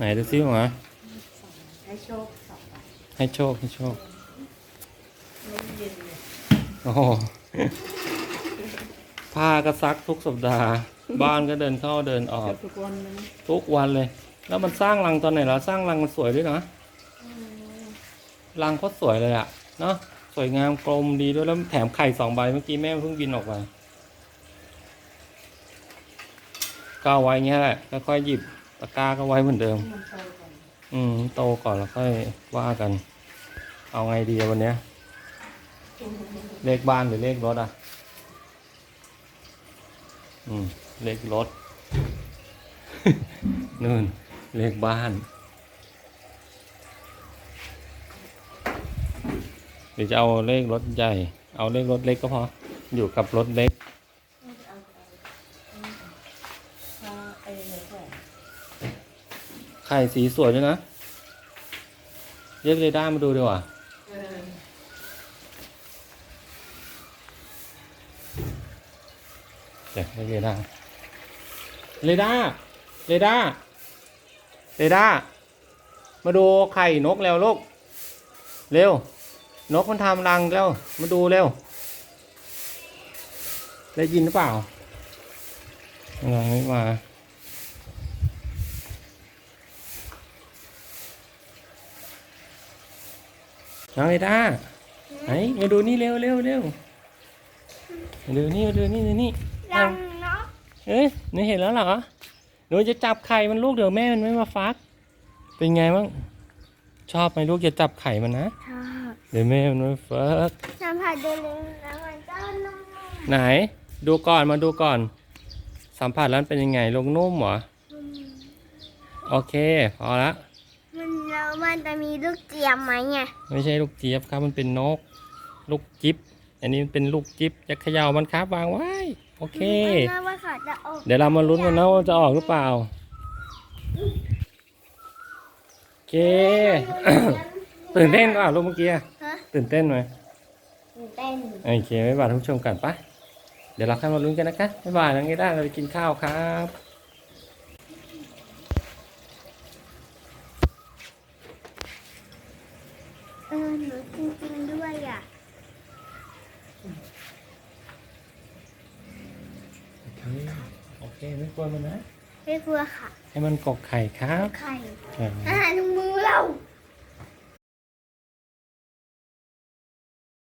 ไหนดูซิหมาให้โชคสองใบให้โชคให้โชคไม่เย็นเลยโอ้โหผ้าก็ซักทุกสัปดาห์ บ้านก็เดินเข้าเดินออก เกือบทุกวันเลยนะทุกวันเลย แล้วมันสร้างรังตอนไหนล่ะสร้างรังมันสวยด้วยนะรังก็สวยเลยอะเนาะสวยงามกลมดีด้วยแล้วแถมไข่สองใบเมื่อกี้แม่เพิ่งบินออกไปก็เอาไว้เงี้ยแหละค่อยๆหยิบ ตะกร้าก็ไว้เหมือนเดิม อืม โตก่อนแล้วค่อยว่ากัน เอาไงดีวันเนี้ย เลขบ้านหรือเลขรถอะ อืม เลขรถ นู่น เลขบ้านหรือจะเอาเลขรถใหญ่ เอาเลขรถเล็กก็พอ อยู่กับรถเล็ก เอาเอาเอาไอ้เล็กแหละ ไข่สีสวยด้วยนะ เรียกเรด้ามาดูดีกว่าเออเดี๋ยวเรด้าเรด้าเรด้าเรด้ามาดูไข่นกแล้วลูก เร็ว นกมันทำรังแล้ว มาดูเร็ว ได้ยินหรือเปล่ายังไม่มา น้องเรด้าไหนมาดูนี่เร็วเร็วเร็วมาดูนี่มาดูนี่ดูนี่รังเนาะเอ้ยหนูเห็นแล้วเหรอหนูจะจับไข่มันลูกเดี๋ยวแม่มันไม่มาฟัก เป็นไงบ้างชอบไหมลูกจะจับไข่มันนะชอบเดี๋ยวแม่มันไม่ฟักสัมผัสดูเลยแล้วมันก็นุ่มไหน ดูก่อนมาดูก่อน สัมผัสแล้วเป็นยังไงลงนุ่มเหรอๆอืมโอเค พอละ มันแล้วมันจะมีลูกเจียมไหมเนี่ยไม่ใช่ลูกเจี๊ยบครับ มันเป็นนก ลูกจิ๊บ อันนี้มันเป็นลูกจิ๊บจะเขย่ามันครับวางไว้ โอเคน่าว่าเขาจะออกเดี๋ยวเรามาลุ้นกันนะว่าจะออกหรือเปล่า โอเค ตื่นเต้นเปล่าลูกเมื่อกี้อะฮะตื่นเต้นไหมตื่นเต้นโอเค ไม่บายท่านผู้ชมกันปะเดี๋ยวเราค่อยมาลุ้นกันนะคะไม่บายนังนี้ได้เราไปกินข้าวครับ เออหนูจริงๆด้วยอะโอเคโอเคไม่กลัวมันนะ ไม่กลัวค่ะ ให้มันกกไข่ครับ ไข่อ่าอาหารมือเรา